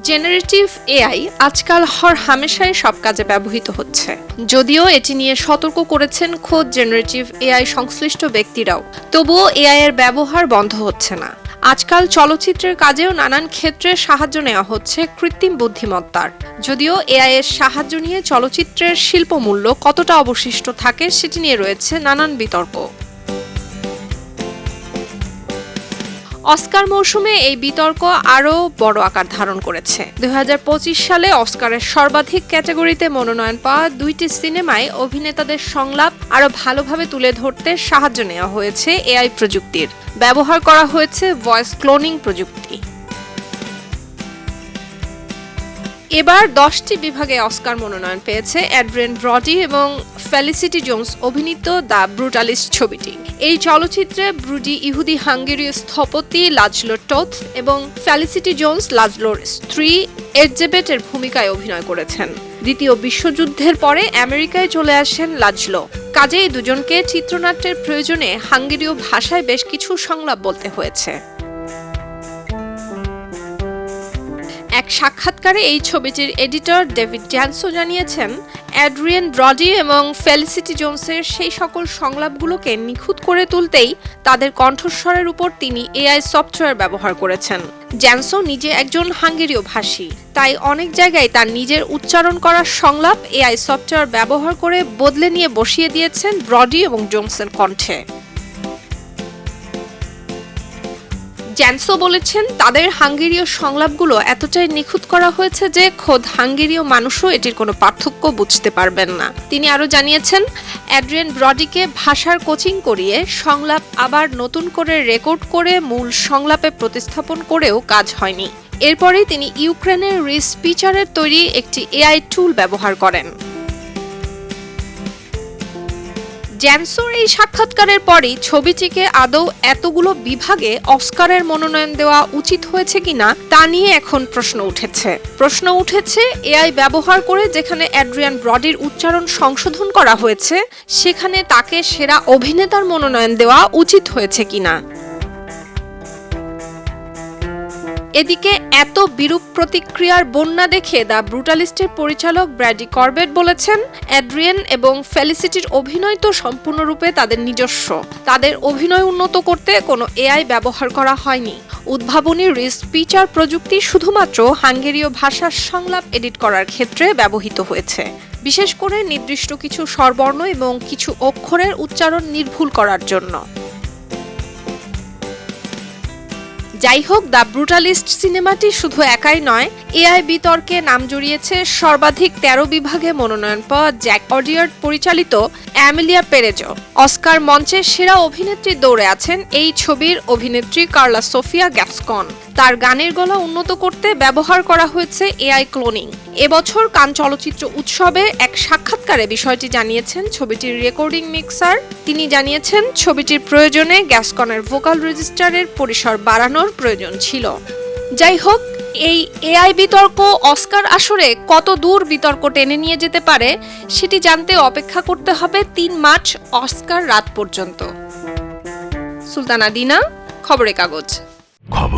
Generative AI আজকাল হর হামেশাই সব কাজে ব্যবহৃত হচ্ছে। যদিও এটি নিয়ে সতর্ক করেছেন খোদ জেনারেটিভ এআই সংশ্লিষ্ট ব্যক্তিরাও, তবুও এআই এর ব্যবহার বন্ধ হচ্ছে না। আজকাল চলচ্চিত্রের কাজেও নানান ক্ষেত্রে সাহায্য নেওয়া হচ্ছে কৃত্রিম বুদ্ধিমত্তার। যদিও এআই এর সাহায্য নিয়ে চলচ্চিত্রের শিল্পমূল্য কতটা অবশিষ্ট থাকে সেটি নিয়ে রয়েছে নানান বিতর্ক। অস্কার মৌসুমে এই বিতর্ক আরও বড় আকার ধারণ করেছে। দুই হাজার পঁচিশ সালে অস্কারের সর্বাধিক ক্যাটাগরিতে মনোনয়ন পাওয়া দুইটি সিনেমায় অভিনেতাদের সংলাপ আরও ভালোভাবে তুলে ধরতে সাহায্য নেওয়া হয়েছে এআই প্রযুক্তির। ব্যবহার করা হয়েছে ভয়েস ক্লোনিং প্রযুক্তি। এবার দশটি বিভাগে অস্কার মনোনয়ন পেয়েছে অ্যাড্রেন ব্রডি এবং ফেলিসিটি জোন্স অভিনীত দ্য ব্রুটালিস্ট ছবিটি। এই চলচ্চিত্রে ব্রুডি ইহুদি হাঙ্গেরীয় স্থপতি লাজলো টোথ এবং ফেলিসিটি জোন্স লাজলোর স্ত্রী এডজেবেটের ভূমিকায় অভিনয় করেছেন। দ্বিতীয় বিশ্বযুদ্ধের পরে আমেরিকায় চলে আসেন লাজলো। কাজেই দুজনকে চিত্রনাট্যের প্রয়োজনে হাঙ্গেরীয় ভাষায় বেশ কিছু সংলাপ বলতে হয়েছে। সাক্ষাৎকারে এই ছবিটির এডিটর ডেভিড জ্যানসো জানিয়েছেন, অ্যাড্রিয়ান ব্রডি এবং ফেলিসিটি জোনসের সেই সকল সংলাপগুলোকে নিখুঁত করে তুলতেই তাদের কণ্ঠস্বরের উপর তিনি এআই সফটওয়্যার ব্যবহার করেছেন। জ্যানসো নিজে একজন হাঙ্গেরীয় ভাষী, তাই অনেক জায়গায় তার নিজের উচ্চারণ করার সংলাপ এআই সফটওয়্যার ব্যবহার করে বদলে নিয়ে বসিয়ে দিয়েছেন ব্রডি এবং জোনসের কণ্ঠে। জ্যানসো বলেছেন, তাদের হাঙ্গেরীয় সংলাপগুলো এতটাই নিখুঁত করা হয়েছে যে খোদ হাঙ্গেরীয় মানুষও এটির কোনো পার্থক্য বুঝতে পারবেন না। তিনি আরও জানিয়েছেন, অ্যাড্রিয়ান ব্রডিকে ভাষার কোচিং করিয়ে সংলাপ আবার নতুন করে রেকর্ড করে মূল সংলাপে প্রতিস্থাপন করেও কাজ হয়নি। এরপরেই তিনি ইউক্রেনের রিস্পিচারের তৈরি একটি এআই টুল ব্যবহার করেন। জ্যানসোর এই সাক্ষাৎকারের পরই ছবিটিকে আদৌ এতগুলো বিভাগে অস্কারের মনোনয়ন দেওয়া উচিত হয়েছে কিনা তা নিয়ে এখন প্রশ্ন উঠেছে। প্রশ্ন উঠেছে, এআই ব্যবহার করে যেখানে অ্যাড্রিয়ান ব্রডির উচ্চারণ সংশোধন করা হয়েছে, সেখানে তাকে সেরা অভিনেতার মনোনয়ন দেওয়া উচিত হয়েছে কিনা। এদিকে এত বিরূপ প্রতিক্রিয়ার বন্যা দেখে দ্য ব্রুটালিস্টের পরিচালক ব্র্যাডি কর্বেট বলেছেন, অ্যাড্রিয়েন এবং ফেলিসিটির অভিনয় তো সম্পূর্ণরূপে তাদের নিজস্ব। তাদের অভিনয় উন্নত করতে কোনো এআই ব্যবহার করা হয়নি। উদ্ভাবনী রিস্পিচার প্রযুক্তি শুধুমাত্র হাঙ্গেরীয় ভাষার সংলাপ এডিট করার ক্ষেত্রে ব্যবহৃত হয়েছে। বিশেষ করে নির্দিষ্ট কিছু স্বরবর্ণ এবং কিছু অক্ষরের উচ্চারণ নির্ভুল করার জন্য। যাই হোক দ্য ব্রুটালিস্ট সিনেমাটি শুধু একাই নয় এআই বিতর্কে নাম জড়িয়েছে সর্বাধিক তেরো বিভাগে মনোনয়ন পাওয়া জ্যাক অডিয়ার্ড পরিচালিত অ্যামিলিয়া পেরেজো। অস্কার মঞ্চে সেরা অভিনেত্রী দৌড়ে আছেন এই ছবির অভিনেত্রী কার্লা সোফিয়া গ্যাসকন তার গানের গলা উন্নত করতে ব্যবহার করা হয়েছে এআই ক্লোনিং। এবছর কান চলচ্চিত্র উৎসবে এক সাক্ষাৎকারে বিষয়টি জানিয়েছেন ছবিটির রেকর্ডিং মিক্সার। তিনি জানিয়েছেন, ছবিটির প্রয়োজনে গ্যাসকনের ভোকাল রেজিস্টারের পরিসর বাড়ানোর প্রয়োজন ছিল। যাই হোক, এই এআই বিতর্ক অস্কার আসরে কত দূর বিতর্ক টেনে নিয়ে যেতে পারে, সেটি জানতে অপেক্ষা করতে হবে তিন মার্চ অস্কার রাত পর্যন্ত। সুলতানা দিনা, খবরের কাগজ।